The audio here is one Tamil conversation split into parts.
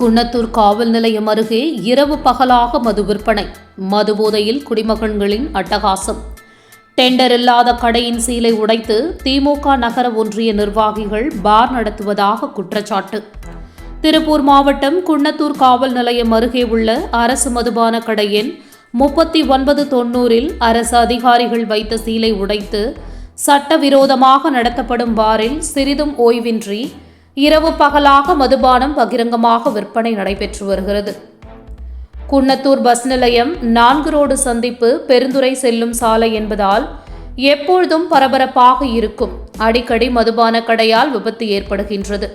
குன்னத்தூர் காவல் நிலையம் அருகே இரவு பகலாக மது விற்பனை. மது போதையில் குடிமகன்களின் அட்டகாசம். டெண்டர் இல்லாத கடையின் சீலை உடைத்து திமுக நகர ஒன்றிய நிர்வாகிகள் பார் நடத்துவதாக குற்றச்சாட்டு. திருப்பூர் மாவட்டம் குன்னத்தூர் காவல் நிலையம் அருகே உள்ள அரசு மதுபான கடையின் முப்பத்தி ஒன்பது தொன்னூறில் அரசு அதிகாரிகள் வைத்த சீலை உடைத்து சட்டவிரோதமாக நடத்தப்படும் பாரில் சிறிதும் ஓய்வின்றி இரவு பகலாக மதுபானம் பகிரங்கமாக விற்பனை நடைபெற்று வருகிறது. குன்னத்தூர் பஸ் நிலையம் நான்கு ரோடு சந்திப்பு பெருந்துறை செல்லும் சாலை என்பதால் எப்பொழுதும் பரபரப்பாக இருக்கும். அடிக்கடி மதுபான கடையால் விபத்து ஏற்படுகின்றது.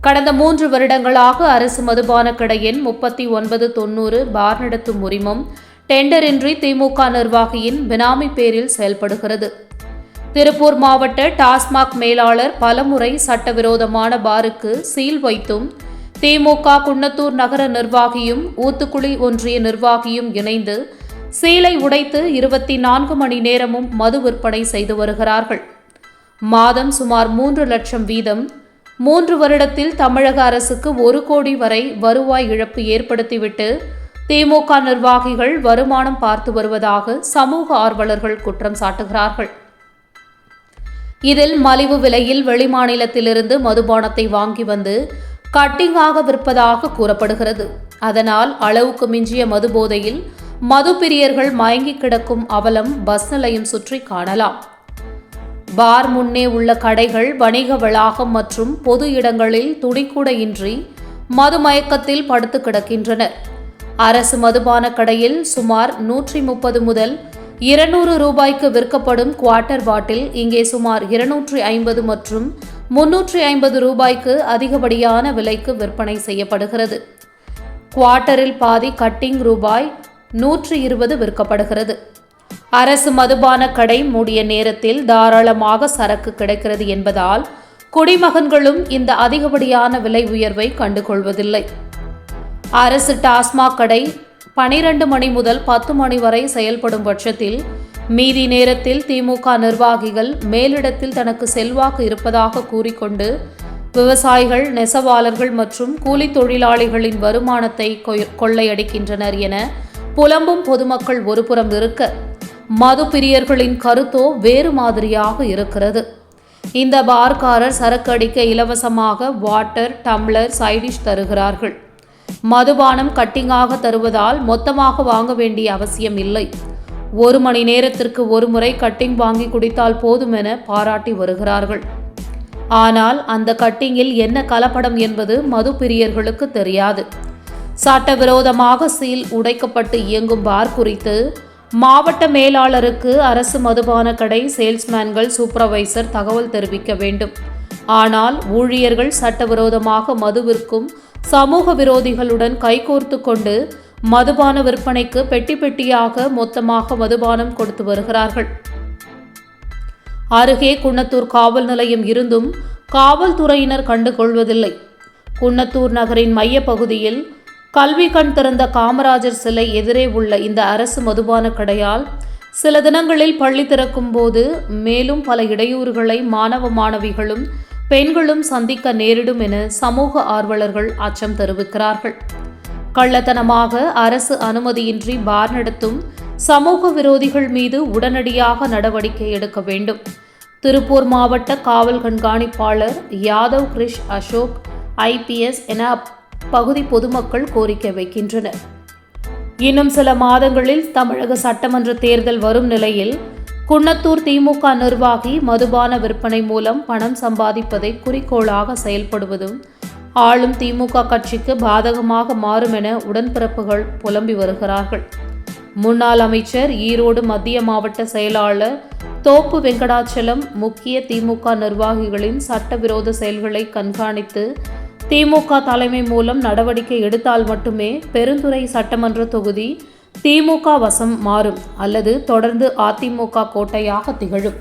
கடந்த மூன்று வருடங்களாக அரசு மதுபான கடையின் முப்பத்தி ஒன்பது தொன்னூறு பார் நடத்தும் உரிமம் டெண்டரின்றி திமுக நிர்வாகியின் பினாமி பேரில் செயல்படுகிறது. திருப்பூர் மாவட்ட டாஸ்மாக் மேலாளர் பலமுறை சட்டவிரோதமான பாருக்கு சீல் வைத்தும் திமுக குன்னத்தூர் நகர நிர்வாகியும் ஊத்துக்குழி ஒன்றிய நிர்வாகியும் இணைந்து சீலை உடைத்து இருபத்தி நான்கு மணி நேரமும் மது விற்பனை செய்து வருகிறார்கள். மாதம் சுமார் மூன்று லட்சம் வீதம் மூன்று வருடத்தில் தமிழக அரசுக்கு ஒரு கோடி வரை வருவாய் இழப்பு ஏற்படுத்திவிட்டு திமுக நிர்வாகிகள் வருமானம் பார்த்து வருவதாக சமூக ஆர்வலர்கள் குற்றம் சாட்டுகிறார்கள். இதில் மலிவு விலையில் வெளிமாநிலத்திலிருந்து மதுபானத்தை வாங்கி வந்து கட்டிங்காக விற்பதாக கூறப்படுகிறது. அதனால் அளவுக்கு மிஞ்சிய மது போதையில் மது பிரியர்கள் மயங்கி கிடக்கும் அவலம் பஸ் நிலையம் சுற்றி காணலாம். பார் முன்னே உள்ள கடைகள் வணிக வளாகம் மற்றும் பொது இடங்களில் துணிக்கூட இன்றி மது மயக்கத்தில் படுத்து கிடக்கின்றனர். அரசு மதுபான கடையில் சுமார் நூற்றி முப்பது முதல் இருநூறு ரூபாய்க்கு விற்கப்படும் குவார்ட்டர் பாட்டில் இங்கே சுமார் இருநூற்றி ஐம்பது மற்றும் முன்னூற்றி ஐம்பது ரூபாய்க்கு அதிகப்படியான விலைக்கு விற்பனை செய்யப்படுகிறது. குவார்ட்டரில் பாதி கட்டிங் ரூபாய் நூற்றி இருபது விற்கப்படுகிறது. அரசு மதுபான கடை மூடிய நேரத்தில் தாராளமாக சரக்கு கிடைக்கிறது என்பதால் குடிமகன்களும் இந்த அதிகப்படியான விலை உயர்வை கண்டுகொள்வதில்லை. அரசு டாஸ்மாக் கடை பனிரெண்டு மணி முதல் பத்து மணி வரை செயல்படும் பட்சத்தில் மீதி நேரத்தில் திமுக நிர்வாகிகள் மேலிடத்தில் தனக்கு செல்வாக்கு இருப்பதாக கூறிக்கொண்டு விவசாயிகள் நெசவாளர்கள் மற்றும் கூலி தொழிலாளிகளின் வருமானத்தை கொள்ளையடிக்கின்றனர் என புலம்பும் பொதுமக்கள் ஒருபுறம் இருக்க மது பிரியர்களின் கருத்தோ வேறு மாதிரியாக இருக்கிறது. இந்த பார்காரர் சரக்கு அடிக்க இலவசமாக வாட்டர் டம்ளர் சைடிஷ் தருகிறார்கள். மதுபானம் கட்டிங்காக தருவதால் மொத்தமாக வாங்க வேண்டிய அவசியம் இல்லை. ஒரு மணி நேரத்திற்கு ஒரு முறை கட்டிங் வாங்கி குடித்தால் போதுமென பாராட்டி வருகிறார்கள். ஆனால் அந்த கட்டிங்கில் என்ன கலப்படம் என்பது மது பிரியர்களுக்கு தெரியாது. சட்டவிரோதமாக சீல் உடைக்கப்பட்டு இயங்கும் பார் குறித்து மாவட்ட மேலாளருக்கு அரசு மதுபான கடை சேல்ஸ்மேன்கள் சூப்பர்வைசர் தகவல் தெரிவிக்க வேண்டும். ஆனால் ஊழியர்கள் சட்டவிரோதமாக மதுவிற்கும் சமூக விரோதிகளுடன் கைகோர்த்து கொண்டு மதுபான விற்பனைக்கு பெட்டி பெட்டியாக மொத்தமாக மதுபானம் கொடுத்து வருகிறார்கள். அருகே குன்னத்தூர் காவல் நிலையம் இருந்தும் காவல்துறையினர் கண்டுகொள்வதில்லை. குன்னத்தூர் நகரின் மையப்பகுதியில் கல்வி கண் திறந்த காமராஜர் சிலை எதிரே உள்ள இந்த அரசு மதுபான கடையால் சில தினங்களில் பள்ளி திறக்கும் போது மேலும் பல இடையூறுகளை மாணவ மாணவிகளும் பெண்களும் சந்திக்க நேரிடும் என சமூக ஆர்வலர்கள் அச்சம் தெரிவிக்கிறார்கள். கள்ளத்தனமாக அரசு அனுமதியின்றி பார் நடத்தும் சமூக விரோதிகள் மீது உடனடியாக நடவடிக்கை எடுக்க வேண்டும். திருப்பூர் மாவட்ட காவல் கண்காணிப்பாளர் யாதவ் கிரிஷ் அசோக் ஐபிஎஸ் என பகுதி பொதுமக்கள் கோரிக்கை வைக்கின்றனர். இன்னும் சில மாதங்களில் தமிழக சட்டமன்ற தேர்தல் வரும் நிலையில் குன்னத்தூர் திமுக நிர்வாகி மதுபான விற்பனை மூலம் பணம் சம்பாதிப்பதை குறிக்கோளாக செயல்படுவதும் ஆளும் திமுக கட்சிக்கு பாதகமாக மாறும் என உடன்பிறப்புகள் புலம்பி வருகிறார்கள். முன்னாள் அமைச்சர் ஈரோடு மத்திய மாவட்ட செயலாளர் தோப்பு வெங்கடாச்சலம் முக்கிய திமுக நிர்வாகிகளின் சட்டவிரோத செயல்களை கண்காணித்து திமுக தலைமை மூலம் நடவடிக்கை எடுத்தால் மட்டுமே பெருந்துறை சட்டமன்ற தொகுதி திமுக வசம் மாறும் அல்லது தொடர்ந்து அதிமுக கோட்டையாக திகழும்.